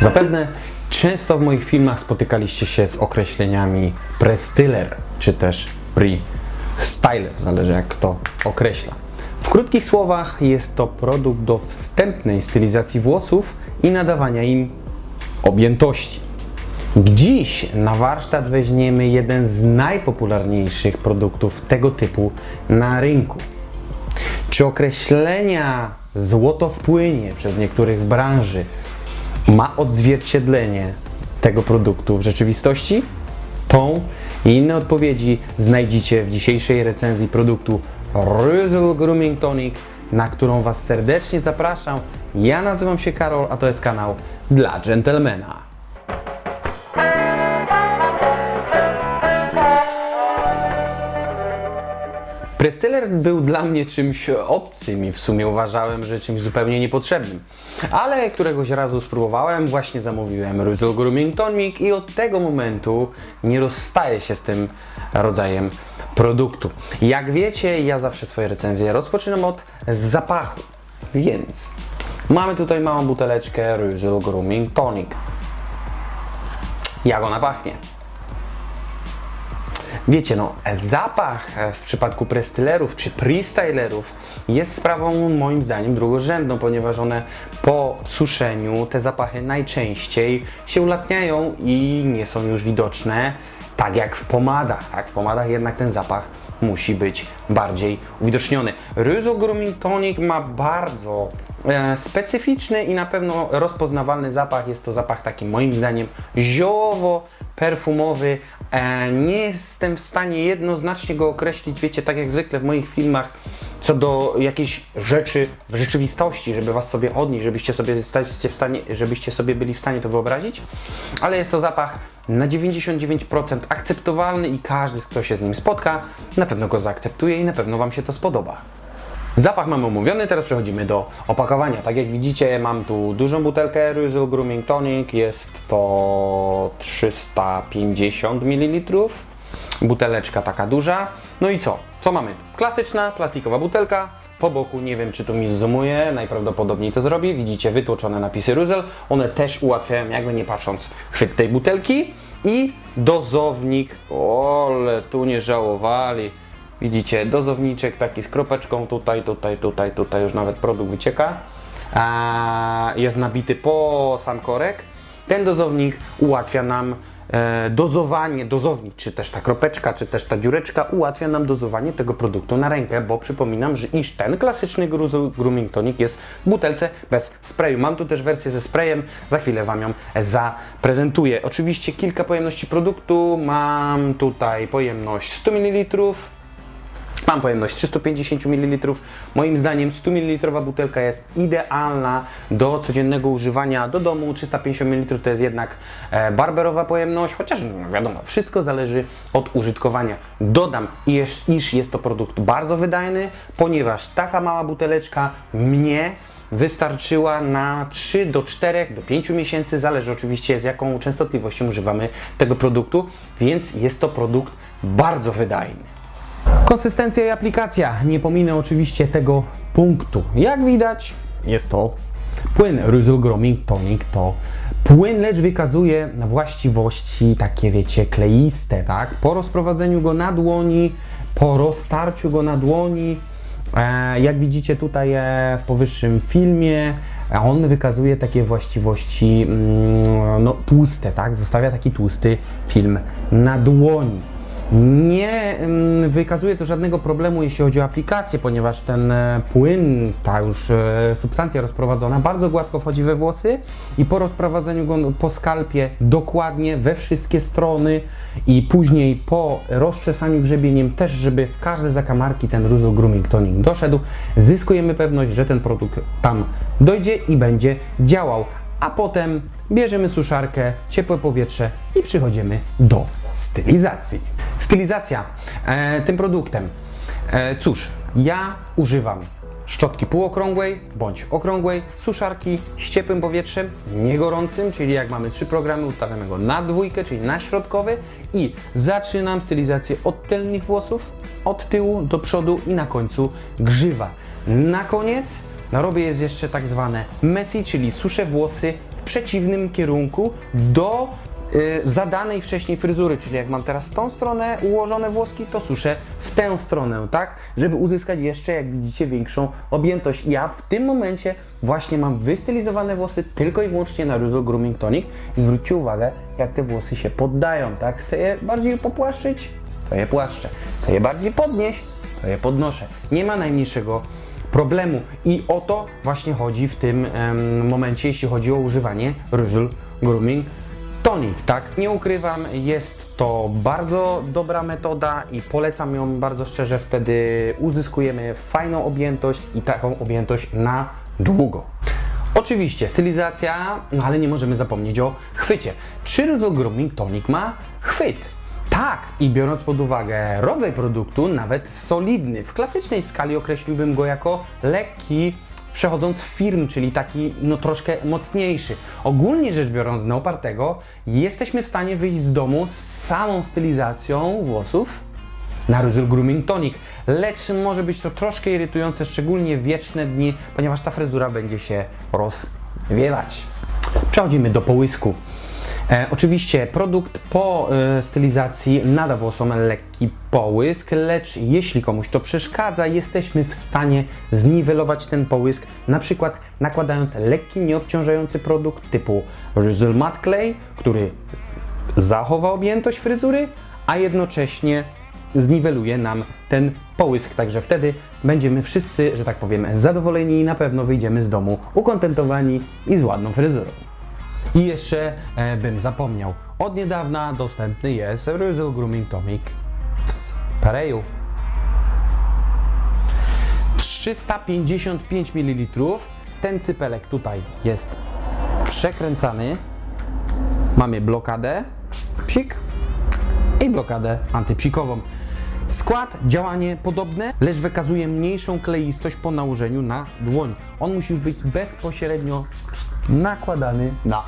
Zapewne często w moich filmach spotykaliście się z określeniami prestyler czy też pre-styler, zależy jak kto określa. W krótkich słowach jest to produkt do wstępnej stylizacji włosów i nadawania im objętości. Dziś na warsztat weźmiemy jeden z najpopularniejszych produktów tego typu na rynku. Czy określenia złoto wpłynie przez niektórych w branży ma odzwierciedlenie tego produktu w rzeczywistości? Tą i inne odpowiedzi znajdziecie w dzisiejszej recenzji produktu Ryzel Grooming Tonic, na którą Was serdecznie zapraszam. Ja nazywam się Karol, a to jest kanał dla dżentelmena. Prestyler był dla mnie czymś obcym i w sumie uważałem, że czymś zupełnie niepotrzebnym. Ale któregoś razu spróbowałem, właśnie zamówiłem Ryzel Grooming Tonic i od tego momentu nie rozstaję się z tym rodzajem produktu. Jak wiecie, ja zawsze swoje recenzje rozpoczynam od zapachu, więc mamy tutaj małą buteleczkę Ryzel Grooming Tonic. Jak ona pachnie? Wiecie, no, zapach e, w przypadku prestylerów czy prestylerów jest sprawą moim zdaniem drugorzędną, ponieważ one po suszeniu te zapachy najczęściej się ulatniają i nie są już widoczne tak jak w pomadach. Tak, w pomadach jednak ten zapach musi być bardziej uwidoczniony. Ryzo Grooming Tonic ma bardzo specyficzny i na pewno rozpoznawalny zapach. Jest to zapach taki moim zdaniem ziołowo-perfumowy. E, nie jestem w stanie jednoznacznie go określić, wiecie, tak jak zwykle w moich filmach, co do jakiejś rzeczy w rzeczywistości, żeby was sobie odnieść, żebyście sobie staliście w stanie, żebyście sobie byli w stanie to wyobrazić. Ale jest to zapach na 99% akceptowalny i każdy, kto się z nim spotka, na pewno go zaakceptuje i na pewno wam się to spodoba. Zapach mamy omówiony, teraz przechodzimy do opakowania. Tak jak widzicie, mam tu dużą butelkę Ryzel Grooming Tonic, jest to 350 ml. Buteleczka taka duża. No i co? Co mamy? Klasyczna plastikowa butelka. Po boku, nie wiem czy to mi zoomuje, najprawdopodobniej to zrobi. Widzicie wytłoczone napisy Ryzel. One też ułatwiają, jakby nie patrząc, chwyt tej butelki. I dozownik. Ole, tu nie żałowali. Widzicie, dozowniczek taki z kropeczką tutaj, tutaj, tutaj, tutaj już nawet produkt wycieka. A, jest nabity po sam korek. Ten dozownik ułatwia nam e, dozowanie, dozownik, czy też ta kropeczka, czy też ta dziureczka ułatwia nam dozowanie tego produktu na rękę, bo przypominam, że iż ten klasyczny Grooming Tonic jest w butelce bez sprayu. Mam tu też wersję ze sprayem, za chwilę Wam ją zaprezentuję. Oczywiście kilka pojemności produktu, mam tutaj pojemność 100 ml, Mam pojemność 350 ml. Moim zdaniem 100 ml butelka jest idealna do codziennego używania do domu. 350 ml to jest jednak e, barberowa pojemność, chociaż no, wiadomo, wszystko zależy od użytkowania. Dodam, iż, jest to produkt bardzo wydajny, ponieważ taka mała buteleczka mnie wystarczyła na 3 do 4 do 5 miesięcy, zależy oczywiście z jaką częstotliwością używamy tego produktu, więc jest to produkt bardzo wydajny. Konsystencja i aplikacja. Nie pominę oczywiście tego punktu. Jak widać, jest to płyn Ryzel Grooming Tonic. To płyn, lecz wykazuje właściwości takie, wiecie, kleiste, tak? Po rozprowadzeniu go na dłoni, po roztarciu go na dłoni, e, jak widzicie tutaj e, w powyższym filmie, e, on wykazuje takie właściwości mm, no, tłuste, tak? Zostawia taki tłusty film na dłoni. Nie mm, wykazuje to żadnego problemu, jeśli chodzi o aplikację, ponieważ ten e, płyn, ta już e, substancja rozprowadzona, bardzo gładko wchodzi we włosy i po rozprowadzeniu go po skalpie dokładnie we wszystkie strony i później po rozczesaniu grzebieniem też, żeby w każde zakamarki ten Ruzel Grooming Tonic doszedł, zyskujemy pewność, że ten produkt tam dojdzie i będzie działał. A potem bierzemy suszarkę, ciepłe powietrze i przychodzimy do stylizacji. Stylizacja e, tym produktem. E, cóż, ja używam szczotki półokrągłej bądź okrągłej, suszarki z ciepłym powietrzem, nie gorącym, czyli jak mamy trzy programy, ustawiamy go na dwójkę, czyli na środkowy i zaczynam stylizację od tylnych włosów, od tyłu do przodu i na końcu grzywa. Na koniec robię jest jeszcze tak zwane messy, czyli suszę włosy w przeciwnym kierunku do zadanej wcześniej fryzury, czyli jak mam teraz tą stronę ułożone włoski, to suszę w tę stronę, tak? Żeby uzyskać jeszcze, jak widzicie, większą objętość. Ja w tym momencie właśnie mam wystylizowane włosy tylko i wyłącznie na Rizzle Grooming Tonic zwróćcie uwagę, jak te włosy się poddają, tak? Chcę je bardziej popłaszczyć, to je płaszczę. Chcę je bardziej podnieść, to je podnoszę. Nie ma najmniejszego problemu. I o to właśnie chodzi w tym em, momencie, jeśli chodzi o używanie Rizzle Grooming Tonic, tak? Nie ukrywam, jest to bardzo dobra metoda i polecam ją bardzo szczerze. Wtedy uzyskujemy fajną objętość i taką objętość na długo. Oczywiście stylizacja, no ale nie możemy zapomnieć o chwycie. Czy Rizzle Grooming Tonic ma chwyt? Tak, i biorąc pod uwagę rodzaj produktu, nawet solidny. W klasycznej skali określiłbym go jako lekki, przechodząc w firm, czyli taki no troszkę mocniejszy. Ogólnie rzecz biorąc, z Neopartego jesteśmy w stanie wyjść z domu z samą stylizacją włosów na Rizzle Grooming Tonic, lecz może być to troszkę irytujące, szczególnie wieczne dni, ponieważ ta fryzura będzie się rozwiewać. Przechodzimy do połysku. E, oczywiście produkt po e, stylizacji nada włosom lekki połysk, lecz jeśli komuś to przeszkadza, jesteśmy w stanie zniwelować ten połysk, na przykład nakładając lekki, nieobciążający produkt typu Rizzle Matte Clay, który zachowa objętość fryzury, a jednocześnie zniweluje nam ten połysk, także wtedy będziemy wszyscy, że tak powiem, zadowoleni i na pewno wyjdziemy z domu ukontentowani i z ładną fryzurą. I jeszcze e, bym zapomniał, od niedawna dostępny jest Rizzle Grooming Tonic w sprayu. 355 ml. Ten cypelek tutaj jest przekręcany. Mamy blokadę, psik i blokadę antypsikową. Skład, działanie podobne, lecz wykazuje mniejszą kleistość po nałożeniu na dłoń. On musi już być bezpośrednio nakładany na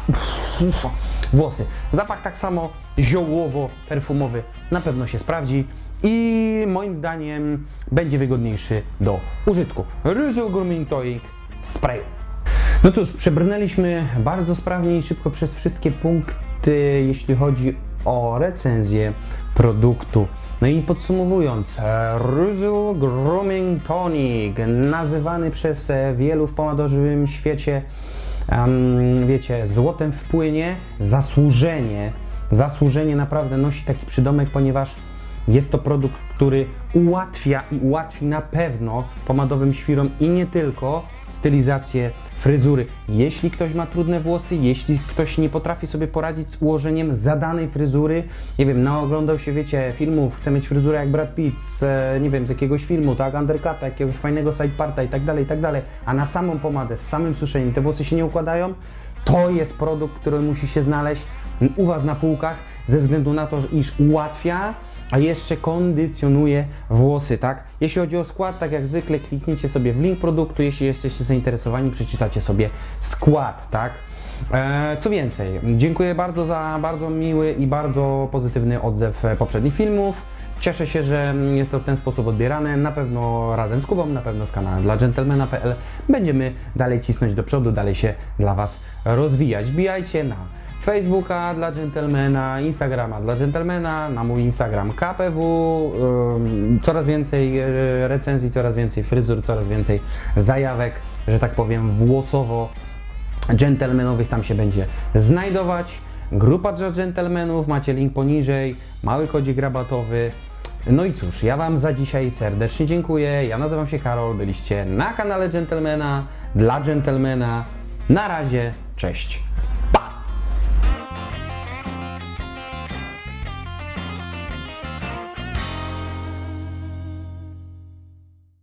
włosy. Zapach tak samo ziołowo-perfumowy na pewno się sprawdzi i moim zdaniem będzie wygodniejszy do użytku. Rizzle Grooming Tonic w sprayu. No cóż, przebrnęliśmy bardzo sprawnie i szybko przez wszystkie punkty, jeśli chodzi o recenzję produktu. No i podsumowując, Rizzle Grooming Tonic, nazywany przez wielu w pomadorzowym świecie, em, wiecie, złotem w płynie, zasłużenie, zasłużenie naprawdę nosi taki przydomek, ponieważ jest to produkt, który ułatwia i ułatwi na pewno pomadowym świrom i nie tylko stylizację fryzury. Jeśli ktoś ma trudne włosy, jeśli ktoś nie potrafi sobie poradzić z ułożeniem zadanej fryzury, nie wiem, naoglądał się, wiecie, filmów, chce mieć fryzurę jak Brad Pitt, z, e, nie wiem, z jakiegoś filmu, tak, undercuta, jakiegoś fajnego side parta i tak dalej, i tak dalej, a na samą pomadę, z samym suszeniem te włosy się nie układają, to jest produkt, który musi się znaleźć u Was na półkach ze względu na to, iż ułatwia, a jeszcze kondycjonuje włosy, tak? Jeśli chodzi o skład, tak jak zwykle kliknijcie sobie w link produktu, jeśli jesteście zainteresowani, przeczytacie sobie skład, tak? E, co więcej, dziękuję bardzo za bardzo miły i bardzo pozytywny odzew poprzednich filmów. Cieszę się, że jest to w ten sposób odbierane. Na pewno razem z Kubą, na pewno z kanałem dla gentlemana.pl będziemy dalej cisnąć do przodu, dalej się dla Was rozwijać. Wbijajcie na Facebooka dla gentlemana, Instagrama dla gentlemana, na mój Instagram KPW. coraz więcej e, recenzji, coraz więcej fryzur, coraz więcej zajawek, że tak powiem, włosowo dżentelmenowych tam się będzie znajdować. Grupa dla dżentelmenów, macie link poniżej, mały kodzik rabatowy. No i cóż, ja Wam za dzisiaj serdecznie dziękuję. Ja nazywam się Karol, byliście na kanale Gentlemana, dla Gentlemana. Na razie, cześć.